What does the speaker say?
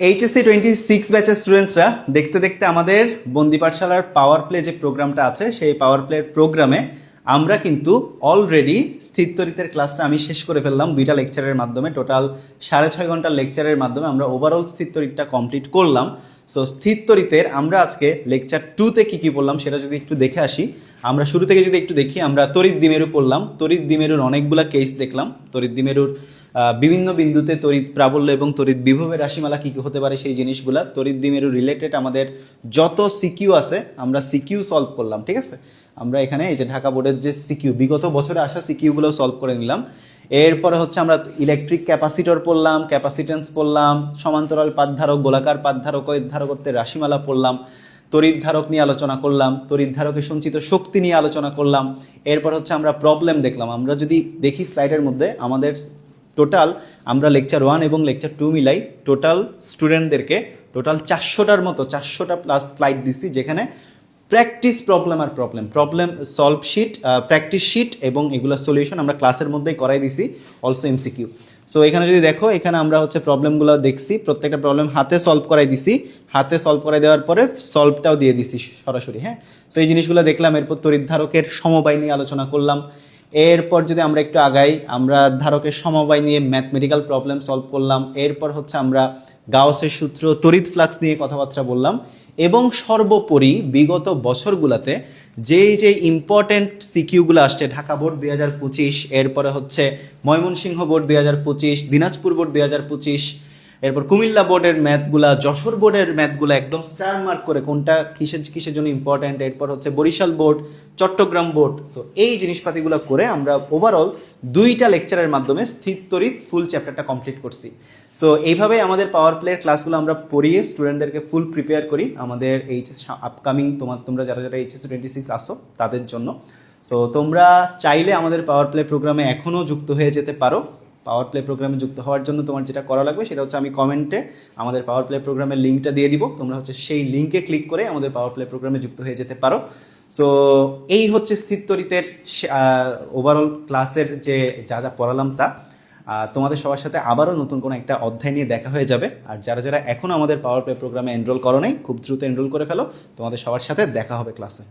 HSC twenty six ব্যাচের স্টুডেন্টসরা দেখতে দেখতে আমাদের বন্দি পাঠশালার পাওয়ার প্লে যে প্রোগ্রামটা আছে, সেই পাওয়ার প্লের প্রোগ্রামে আমরা কিন্তু অলরেডি স্থিরতরিতের ক্লাসটা আমি শেষ করে ফেললাম। দুইটা লেকচারের মাধ্যমে টোটাল সাড়ে ছয় ঘণ্টার লেকচারের মাধ্যমে আমরা ওভারঅল স্থিরতরিতটা কমপ্লিট করলাম। সো স্থিরতরিতের আমরা আজকে লেকচার টুতে কী কী বললাম সেটা যদি একটু দেখে আসি, আমরা শুরু থেকে যদি একটু দেখি, আমরা তরিত দিমেরু পড়লাম। তরিত দিমেরুর অনেকগুলা কেস দেখলাম। তরিত দিমেরুর বিভিন্ন বিন্দুতে তড়িৎ প্রাবল্য এবং তড়িৎ বিভবের রাশিমালা কী কী হতে পারে সেই জিনিসগুলা তড়িৎ দ্বিমেরু রিলেটেড আমাদের যত সিকিউ আছে, আমরা সিকিউ সলভ করলাম, ঠিক আছে? আমরা এখানে এই যে ঢাকা বোর্ডের যে সিকিউ বিগত বছরে আসা সিকিউগুলো সলভ করে নিলাম। এরপরে হচ্ছে আমরা ইলেকট্রিক ক্যাপাসিটর পড়লাম ক্যাপাসিটেন্স পড়লাম, সমান্তরাল পাতধারক গোলাকার পাতধারক ধারকত্বের রাশিমালা পড়লাম, তড়িৎ ধারক নিয়ে আলোচনা করলাম, তড়িৎ ধারকের সঞ্চিত শক্তি নিয়ে আলোচনা করলাম। এরপর হচ্ছে আমরা প্রবলেম দেখলাম। আমরা যদি দেখি স্লাইডের মধ্যে, আমাদের টোটাল আমরা লেকচার ওয়ান এবং লেকচার টু মিলাই টোটাল স্টুডেন্টদেরকে টোটাল চারশোটার মতো, চারশোটা প্লাস স্লাইড দিছি যেখানে প্র্যাকটিস প্রবলেম আর problem problem solve sheet practice sheet এবং এগুলো সলিউশন আমরা ক্লাসের মধ্যেই করাই দিছি অলসো এমসিকিউ সো এখানে যদি দেখো, এখানে আমরা হচ্ছে প্রবলেমগুলো দেখছি, প্রত্যেকটা প্রবলেম হাতে সলভ করাই দিছি, হাতে সলভ করাই দেওয়ার পরে সলভটাও দিয়ে দিছি সরাসরি হ্যাঁ? সো এই জিনিসগুলো দেখলাম, এরপর তড়িৎ ধারকের সমবায় নিয়ে আলোচনা করলাম এরপর যদি আমরা একটু আগাই, আমরা ধারকের সমবায় নিয়ে ম্যাথমেটিক্যাল প্রবলেম সলভ করলাম। এরপর হচ্ছে আমরা গাওসের সূত্র তড়িৎ ফ্লাক্স নিয়ে কথাবার্তা বললাম। এবং সর্বোপরি বিগত বছরগুলোতে যেই যে ইম্পর্টেন্ট সিকিউগুলো আসছে, ঢাকা বোর্ড দুই হাজার পঁচিশ, এরপরে হচ্ছে ময়মনসিংহ বোর্ড দুই হাজার পঁচিশ, দিনাজপুর বোর্ড দুই হাজার পঁচিশ এরপর কুমিল্লা বোর্ডের ম্যাথগুলা, যশোর বোর্ডের ম্যাথগুলো একদম স্টার মার্ক করে কোনটা কিসের কিসের জন্য ইম্পর্ট্যান্ট এরপর হচ্ছে বরিশাল বোর্ড, চট্টগ্রাম বোর্ড। তো এই জিনিসপাতিগুলো করে আমরা ওভারঅল দুইটা লেকচারের মাধ্যমে স্থির তরিত ফুল চ্যাপ্টারটা কমপ্লিট করছি। সো এইভাবে আমাদের পাওয়ার প্লের ক্লাসগুলো আমরা পড়িয়ে স্টুডেন্টদেরকে ফুল প্রিপেয়ার করি আমাদের এইচএস আপকামিং তোমার, তোমরা যারা যারা এইচএস টোয়েন্টি সিক্স আসো, তাদের জন্য। সো তোমরা চাইলে আমাদের পাওয়ার প্লে প্রোগ্রামে এখনও যুক্ত হয়ে যেতে পারো। পাওয়ার প্লে প্রোগ্রামে যুক্ত হওয়ার জন্য তোমার যেটা করা লাগবে সেটা হচ্ছে আমি কমেন্টে আমাদের পাওয়ার প্লে প্রোগ্রামের লিঙ্কটা দিয়ে দিব। তোমরা হচ্ছে সেই লিঙ্কে ক্লিক করে আমাদের পাওয়ার প্লে প্রোগ্রামে যুক্ত হয়ে যেতে পারো। সো এই হচ্ছে স্থিরতরিতের ওভারঅল ক্লাসের যে যা যা পড়ালাম তা। তোমাদের সবার সাথে আবারও নতুন কোনো একটা অধ্যায় নিয়ে দেখা হয়ে যাবে। আর যারা যারা এখনও আমাদের পাওয়ার প্লে প্রোগ্রামে এনরোল করো নাই, খুব দ্রুত এনরোল করে ফেলো। তোমাদের সবার সাথে দেখা হবে ক্লাসে